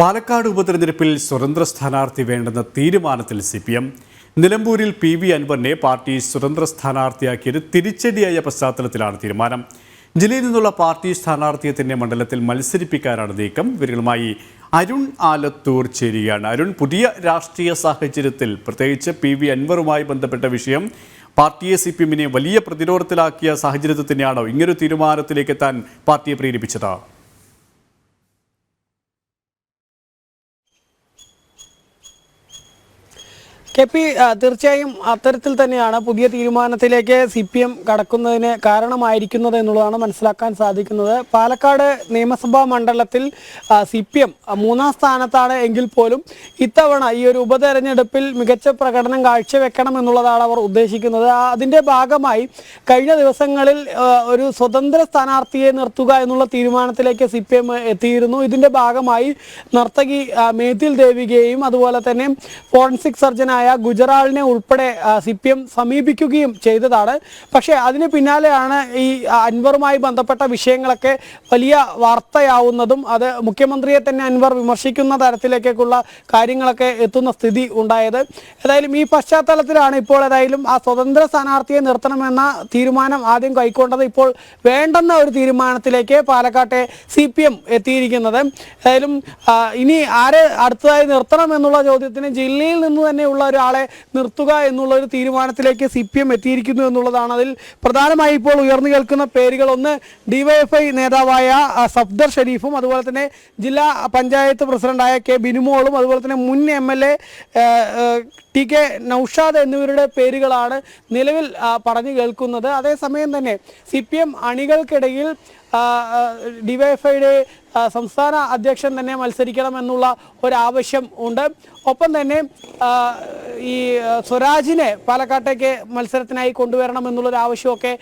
പാലക്കാട് ഉപതെരഞ്ഞെടുപ്പിൽ സ്വതന്ത്ര സ്ഥാനാർത്ഥി വേണ്ടെന്ന തീരുമാനത്തിൽ സി പി എം നിലമ്പൂരിൽ പി വി അൻവറിനെ പാർട്ടി സ്വതന്ത്ര സ്ഥാനാർത്ഥിയാക്കിയത് തിരിച്ചടിയായ പശ്ചാത്തലത്തിലാണ് തീരുമാനം. ജില്ലയിൽ നിന്നുള്ള പാർട്ടി സ്ഥാനാർത്ഥിയെ തന്നെ മണ്ഡലത്തിൽ മത്സരിപ്പിക്കാനാണ് നീക്കം. ഇവരുമായി അരുൺ ആലത്തൂർ ചേരുകയാണ്. അരുൺ പുതിയ രാഷ്ട്രീയ സാഹചര്യത്തിൽ പ്രത്യേകിച്ച് പി വി അൻവറുമായി ബന്ധപ്പെട്ട വിഷയം പാർട്ടിയെ സി പി എമ്മിനെ വലിയ പ്രതിരോധത്തിലാക്കിയ സാഹചര്യത്തിൽ തന്നെയാണോ ഇങ്ങനൊരു തീരുമാനത്തിലേക്ക് എത്താൻ പാർട്ടിയെ പ്രേരിപ്പിച്ചത്? കെ പി തീർച്ചയായും അത്തരത്തിൽ തന്നെയാണ് പുതിയ തീരുമാനത്തിലേക്ക് സി പി എം കടക്കുന്നതിന് കാരണമായിരിക്കുന്നത് എന്നുള്ളതാണ് മനസ്സിലാക്കാൻ സാധിക്കുന്നത്. പാലക്കാട് നിയമസഭാ മണ്ഡലത്തിൽ സി പി എം മൂന്നാം സ്ഥാനത്താണ് എങ്കിൽ പോലും ഇത്തവണ ഈ ഒരു ഉപതെരഞ്ഞെടുപ്പിൽ മികച്ച പ്രകടനം കാഴ്ചവെക്കണം എന്നുള്ളതാണ് അവർ ഉദ്ദേശിക്കുന്നത്. അതിന്റെ ഭാഗമായി കഴിഞ്ഞ ദിവസങ്ങളിൽ ഒരു സ്വതന്ത്ര സ്ഥാനാർത്ഥിയെ നിർത്തുക എന്നുള്ള തീരുമാനത്തിലേക്ക് സി പി എം എത്തിയിരുന്നു. ഇതിന്റെ ഭാഗമായി നർത്തകി മേതിൽ ദേവികയെയും അതുപോലെ തന്നെ ഫോറൻസിക് സർജനായ ഗുജറാളിനെ ഉൾപ്പെടെ സി പി എം സമീപിക്കുകയും ചെയ്തതാണ്. പക്ഷേ അതിന് പിന്നാലെയാണ് ഈ അൻവറുമായി ബന്ധപ്പെട്ട വിഷയങ്ങളൊക്കെ വലിയ വാർത്തയാവുന്നതും അത് മുഖ്യമന്ത്രിയെ തന്നെ അൻവർ വിമർശിക്കുന്ന തരത്തിലേക്കുള്ള കാര്യങ്ങളൊക്കെ എത്തുന്ന സ്ഥിതി ഉണ്ടായത്. ഏതായാലും ഈ പശ്ചാത്തലത്തിലാണ് ഇപ്പോൾ ഏതായാലും ആ സ്വതന്ത്ര സ്ഥാനാർത്ഥിയെ നിർത്തണമെന്ന തീരുമാനം ആദ്യം കൈക്കൊണ്ടത് ഇപ്പോൾ വേണ്ടെന്ന ഒരു തീരുമാനത്തിലേക്ക് പാലക്കാട്ടെ സി പി എം എത്തിയിരിക്കുന്നത്. ഏതായാലും ഇനി ആരെ അടുത്തതായി നിർത്തണം എന്നുള്ള ചോദ്യത്തിന് ജില്ലയിൽ നിന്ന് തന്നെയുള്ള ഒരാളെ നിർത്തുക എന്നുള്ള ഒരു തീരുമാനത്തിലേക്ക് സി പി എം എത്തിയിരിക്കുന്നു എന്നുള്ളതാണ് അതിൽ പ്രധാനമായി ഇപ്പോൾ ഉയർന്നു കേൾക്കുന്ന പേരുകൾ ഒന്ന് ഡിവൈഎഫ്ഐ നേതാവായ സഫ്ദർ ഷെരീഫും അതുപോലെ തന്നെ ജില്ലാ പഞ്ചായത്ത് പ്രസിഡന്റായ കെ ബിനുമോളും അതുപോലെ തന്നെ മുൻ M L A T K Naushad എന്നിവരുടെ പേരുകളാണ് നിലവിൽ പറഞ്ഞു കേൾക്കുന്നത്. അതേസമയം തന്നെ സി പി എം അണികൾക്കിടയിൽ ഡിവൈഎഫ്ഐയുടെ സംസ്ഥാന അധ്യക്ഷൻ തന്നെ മത്സരിക്കണം എന്നുള്ള ഒരാവശ്യം ഉണ്ട്. ഒപ്പം തന്നെ ഈ സ്വരാജിനെ പാലക്കാട്ടേക്ക് മത്സരത്തിനായി കൊണ്ടുവരണം ആവശ്യമൊക്കെ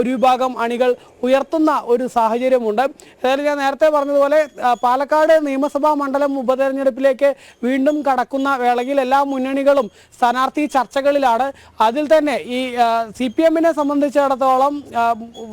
ഒരു വിഭാഗം അണികൾ ഉയർത്തുന്ന ഒരു സാഹചര്യമുണ്ട്. ഏതായാലും ഞാൻ നേരത്തെ പറഞ്ഞതുപോലെ പാലക്കാട് നിയമസഭാ മണ്ഡലം ഉപതെരഞ്ഞെടുപ്പിലേക്ക് വീണ്ടും കടക്കുന്ന വേളയിൽ എല്ലാ മുന്നണികളും സ്ഥാനാർത്ഥി ചർച്ചകളിലാണ്. അതിൽ തന്നെ ഈ സി പി എമ്മിനെ സംബന്ധിച്ചിടത്തോളം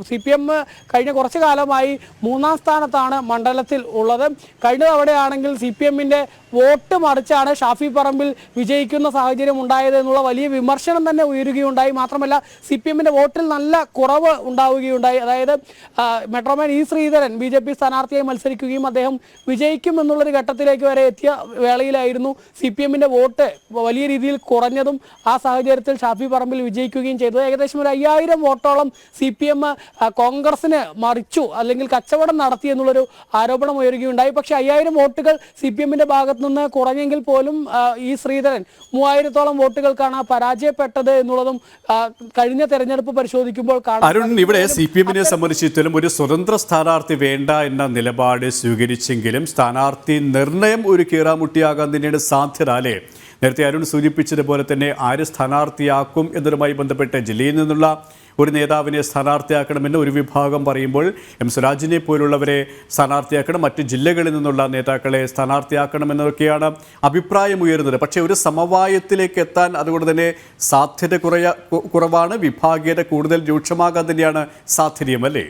സി പി എം കഴിഞ്ഞ കുറച്ചു കാലമായി മൂന്നാം സ്ഥാനത്താണ് മണ്ഡലത്തിൽ ഉള്ളത്. കഴിഞ്ഞ തവണയാണെങ്കിൽ സി പി എമ്മിന്റെ വോട്ട് മറിച്ചാണ് ഷാഫി പറമ്പിൽ വിജയിക്കുന്ന സാഹചര്യം ഉണ്ടായത് എന്നുള്ള വലിയ വിമർശനം തന്നെ ഉയരുകയുണ്ടായി. മാത്രമല്ല സി പി എമ്മിന്റെ വോട്ടിൽ നല്ല കുറവ് ഉണ്ടാവുകയുണ്ടായി. അതായത് metroman E Sreedharan B J P സ്ഥാനാർത്ഥിയായി മത്സരിക്കുകയും അദ്ദേഹം വിജയിക്കും എന്നുള്ളൊരു ഘട്ടത്തിലേക്ക് വരെ എത്തിയ വേളയിലായിരുന്നു സി പി എമ്മിന്റെ വോട്ട് വലിയ രീതിയിൽ കുറഞ്ഞതും ആ സാഹചര്യത്തിൽ ഷാഫി പറമ്പിൽ വിജയിക്കുകയും ചെയ്തത്. ഏകദേശം ഒരു അയ്യായിരം വോട്ടോളം സി പി എം കോൺഗ്രസിന് മറിച്ചു അല്ലെങ്കിൽ കച്ചവടം നടത്തി എന്നുള്ളൊരു ആരോപണം ഉയരുകയുണ്ടായി. പക്ഷേ അയ്യായിരം വോട്ടുകൾ സി പി എമ്മിന്റെ ഭാഗത്ത് നിന്ന് കുറഞ്ഞെങ്കിൽ പോലും ഈ ശ്രീധരൻ മൂവായിരത്തോളം വോട്ടുകൾക്കാണ് പരാജയപ്പെട്ടത് എന്നുള്ളതും കഴിഞ്ഞ തെരഞ്ഞെടുപ്പ് പരിശോധിക്കുമ്പോൾ കാണാം അരുൺ ഇവിടെ സി പി എമ്മിനെ സംബന്ധിച്ചിടത്തോളം ഒരു സ്വതന്ത്ര സ്ഥാനാർത്ഥി വേണ്ട എന്ന നിലപാട് സ്വീകരിച്ചെങ്കിലും സ്ഥാനാർത്ഥി നിർണയം ഒരു കീറാമുട്ടിയാകാൻ തന്നെയാണ് സാധ്യത അല്ലേ? നേരത്തെ അരുൺ സൂചിപ്പിച്ചതുപോലെ തന്നെ ആര് സ്ഥാനാർത്ഥിയാക്കും എന്നതുമായി ബന്ധപ്പെട്ട് ജില്ലയിൽ നിന്നുള്ള ഒരു നേതാവിനെ സ്ഥാനാർത്ഥിയാക്കണമെന്ന് ഒരു വിഭാഗം പറയുമ്പോൾ എം സ്വരാജിനെ പോലുള്ളവരെ സ്ഥാനാർത്ഥിയാക്കണം മറ്റ് ജില്ലകളിൽ നിന്നുള്ള നേതാക്കളെ സ്ഥാനാർത്ഥിയാക്കണമെന്നൊക്കെയാണ് അഭിപ്രായം ഉയരുന്നത് പക്ഷേ ഒരു സമവായത്തിലേക്ക് എത്താൻ അതുകൊണ്ട് തന്നെ സാധ്യത കുറയ കുറവാണ്. വിഭാഗീയത കൂടുതൽ രൂക്ഷമാകാൻ തന്നെയാണ് സാധ്യതയും അല്ലേ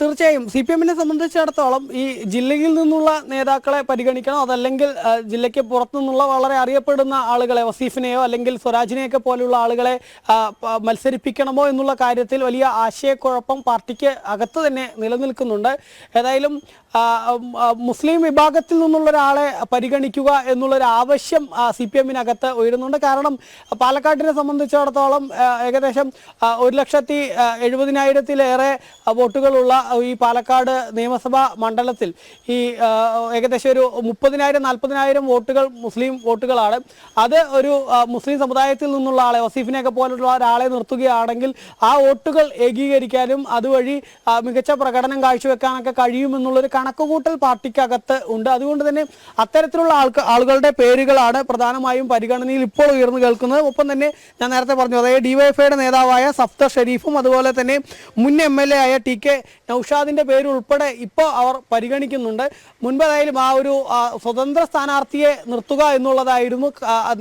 തീർച്ചയായും. സി പി എമ്മിനെ സംബന്ധിച്ചിടത്തോളം ഈ ജില്ലയിൽ നിന്നുള്ള നേതാക്കളെ പരിഗണിക്കണം. അതല്ലെങ്കിൽ ജില്ലയ്ക്ക് പുറത്തുനിന്നുള്ള വളരെ അറിയപ്പെടുന്ന ആളുകളെ വസീഫിനെയോ അല്ലെങ്കിൽ സ്വരാജിനെയൊക്കെ പോലെയുള്ള ആളുകളെ മത്സരിപ്പിക്കണമോ എന്നുള്ള കാര്യത്തിൽ വലിയ ആശയക്കുഴപ്പം പാർട്ടിക്ക് അകത്ത് തന്നെ നിലനിൽക്കുന്നുണ്ട്. ഏതായാലും മുസ്ലിം വിഭാഗത്തിൽ നിന്നുള്ള ഒരാളെ പരിഗണിക്കുക എന്നുള്ളൊരു ആവശ്യം സി പി എമ്മിനകത്ത് ഉയരുന്നുണ്ട്. കാരണം പാലക്കാട്ടിനെ സംബന്ധിച്ചിടത്തോളം ഏകദേശം ഒരു ലക്ഷത്തി എഴുപതിനായിരത്തിലേറെ വോട്ടുകളുള്ള ഈ പാലക്കാട് നിയമസഭാ മണ്ഡലത്തിൽ ഈ ഏകദേശം ഒരു മുപ്പതിനായിരം നാൽപ്പതിനായിരം വോട്ടുകൾ മുസ്ലിം വോട്ടുകളാണ്. അത് ഒരു മുസ്ലിം സമുദായത്തിൽ നിന്നുള്ള ആളെ വസീഫിനെയൊക്കെ പോലുള്ള ഒരാളെ നിർത്തുകയാണെങ്കിൽ ആ വോട്ടുകൾ ഏകീകരിക്കാനും അതുവഴി മികച്ച പ്രകടനം കാഴ്ചവെക്കാനൊക്കെ കഴിയുമെന്നുള്ളൊരു കണക്കുകൂട്ടൽ പാർട്ടിക്കകത്ത് ഉണ്ട്. അതുകൊണ്ട് തന്നെ അത്തരത്തിലുള്ള ആൾക്ക് ആളുകളുടെ പേരുകളാണ് പ്രധാനമായും പരിഗണനയിൽ ഇപ്പോൾ ഉയർന്നു കേൾക്കുന്നത്. ഒപ്പം തന്നെ ഞാൻ നേരത്തെ പറഞ്ഞു അതായത് ഡിവൈഎഫ്ഐയുടെ നേതാവായ സഫ്തർ ഷെരീഫും അതുപോലെ തന്നെ മുൻ എം എൽ എ ആയ ടി കെ നൌഷാദിന്റെ പേര് ഉൾപ്പെടെ ഇപ്പോൾ അവർ പരിഗണിക്കുന്നുണ്ട്. മുൻപതായാലും ആ ഒരു സ്വതന്ത്ര സ്ഥാനാർത്ഥിയെ നിർത്തുക എന്നുള്ളതായിരുന്നു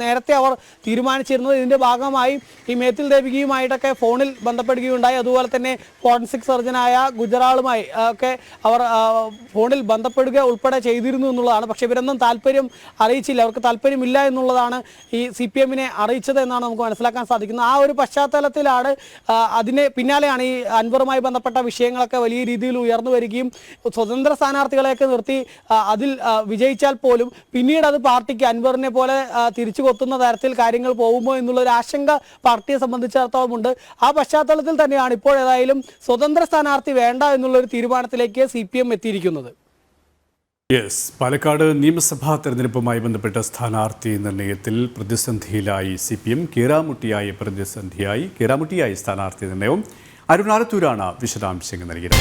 നേരത്തെ അവർ തീരുമാനിച്ചിരുന്നത്. ഇതിന്റെ ഭാഗമായി ഈ മേത്തിൽ ദേവികയുമായിട്ടൊക്കെ ഫോണിൽ ബന്ധപ്പെടുകയുണ്ടായി. അതുപോലെ തന്നെ ഫോറൻസിക് സർജനായ ഗുജറാളുമായി ഒക്കെ അവർ ഫോണിൽ ബന്ധപ്പെടുക ഉൾപ്പെടെ ചെയ്തിരുന്നു എന്നുള്ളതാണ്. പക്ഷേ ഇവരൊന്നും താല്പര്യം അറിയിച്ചില്ല. അവർക്ക് താല്പര്യമില്ല എന്നുള്ളതാണ് ഈ സി പി എമ്മിനെ അറിയിച്ചത് എന്നാണ് നമുക്ക് മനസ്സിലാക്കാൻ സാധിക്കുന്നത്. ആ ഒരു പശ്ചാത്തലത്തിലാണ് അതിന് പിന്നാലെയാണ് ഈ അൻവറുമായി ബന്ധപ്പെട്ട വിഷയങ്ങളൊക്കെ വലിയ രീതിയിൽ ഉയർന്നു വരികയും സ്വതന്ത്ര സ്ഥാനാർത്ഥികളെയൊക്കെ നിർത്തി അതിൽ വിജയിച്ചാൽ പോലും പിന്നീട് അത് പാർട്ടിക്ക് അൻവറിനെ പോലെ തിരിച്ചു കൊത്തുന്ന തരത്തിൽ കാര്യങ്ങൾ പോകുമോ എന്നുള്ള ഒരു ആശങ്ക പാർട്ടിയെ സംബന്ധിച്ചിടത്തോളം ഉണ്ട് ആ പശ്ചാത്തലത്തിൽ തന്നെയാണ് ഇപ്പോഴേതായാലും സ്വതന്ത്ര സ്ഥാനാർത്ഥി വേണ്ട എന്നുള്ള ഒരു തീരുമാനത്തിലേക്ക് സി പി എം എത്തിയിരിക്കുന്നത്. യെസ് പാലക്കാട് നിയമസഭാ തെരഞ്ഞെടുപ്പുമായി ബന്ധപ്പെട്ട സ്ഥാനാർത്ഥി നിർണയത്തിൽ പ്രതിസന്ധിയിലായി സി പി എം കീറാമുട്ടിയായി പ്രതിസന്ധിയായി കീറാമുട്ടിയായി സ്ഥാനാർത്ഥി നിർണയവും അരുണാലത്തൂരാണ് വിശദാംശങ്ങൾ നൽകിയത്